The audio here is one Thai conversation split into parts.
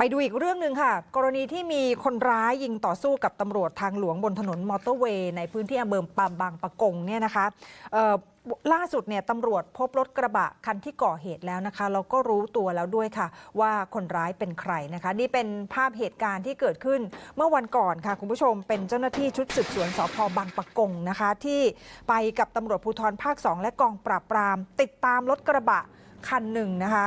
ไปดูอีกเรื่องหนึ่งค่ะ กรณีที่มีคนร้ายยิงต่อสู้กับตำรวจทางหลวงบนถนนมอเตอร์เวย์ในพื้นที่อำเภอปามบางปะกงเนี่ยนะคะล่าสุดเนี่ยตำรวจพบรถกระบะคันที่ก่อเหตุแล้วนะคะแล้วก็รู้ตัวแล้วด้วยค่ะ ว่าคนร้ายเป็นใครนะคะ นี่เป็นภาพเหตุการณ์ที่เกิดขึ้นเมื่อวันก่อนค่ะ คุณผู้ชมเป็นเจ้าหน้าที่ชุดสืบสวนสพบางปะกงนะคะ ที่ไปกับตำรวจภูธรภาค 2 และกองปราบปราม ติดตามรถกระบะ คันหนึ่งนะคะ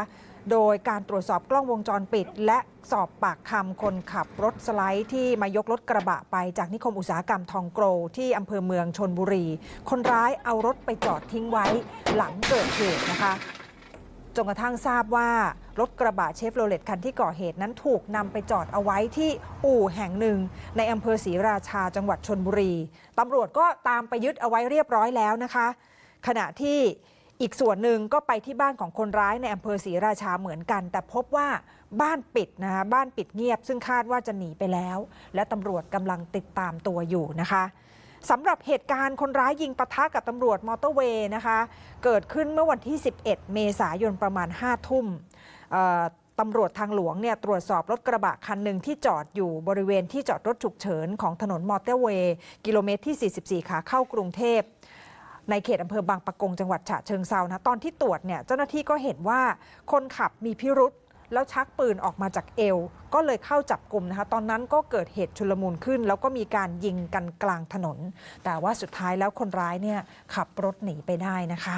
โดยการตรวจสอบกล้องวงจรปิด และสอบปากคำคนขับรถสไลด์ที่มายกรถกระบะไปจากนิคมอุตสาหกรรมทองโกลที่อำเภอเมืองชนบุรี คนร้ายเอารถไปจอดทิ้งไว้หลังเกิดเหตุนะคะจนกระทั่งทราบว่ารถกระบะเชฟโรเลตคันที่ก่อเหตุนั้นถูกนำไปจอดเอาไว้ที่อู่แห่งหนึ่ง ในอำเภอศรีราชาจังหวัดชนบุรีตำรวจก็ตามไปยึดเอาไว้เรียบร้อยแล้วนะคะ ขณะที่ อีกส่วนหนึ่งก็ไปที่บ้านของคนร้ายในอำเภอศรีราชาเหมือนกัน แต่พบว่าบ้านปิดนะคะบ้านปิดเงียบ ซึ่งคาดว่าจะหนีไปแล้ว และตำรวจกำลังติดตามตัวอยู่นะคะสำหรับเหตุการณ์คนร้ายยิงปะทะกับตำรวจมอเตอร์เวย์นะคะ เกิดขึ้นเมื่อวันที่ 11 เมษายนประมาณ 5 ทุ่มตำรวจทางหลวงเนี่ยตรวจสอบรถกระบะคันหนึ่งที่จอดอยู่บริเวณที่จอดรถฉุกเฉินของถนนมอเตอร์เวย์กิโลเมตรที่ 44 ขาเข้ากรุงเทพ ในเขตอำเภอบางปะกงจังหวัดฉะเชิงเซานะ ตอนที่ตรวจเนี่ยเจ้าหน้าที่ก็เห็นว่าคนขับมีพิรุษแล้วชักปืนออกมาจากเอว ก็เลยเข้าจับกลุ่มนะคะ ตอนนั้นก็เกิดเหตุชุลมุนขึ้น แล้วก็มีการยิงกันกลางถนน แต่ว่าสุดท้ายแล้วคนร้ายเนี่ยขับรถหนีไปได้นะคะ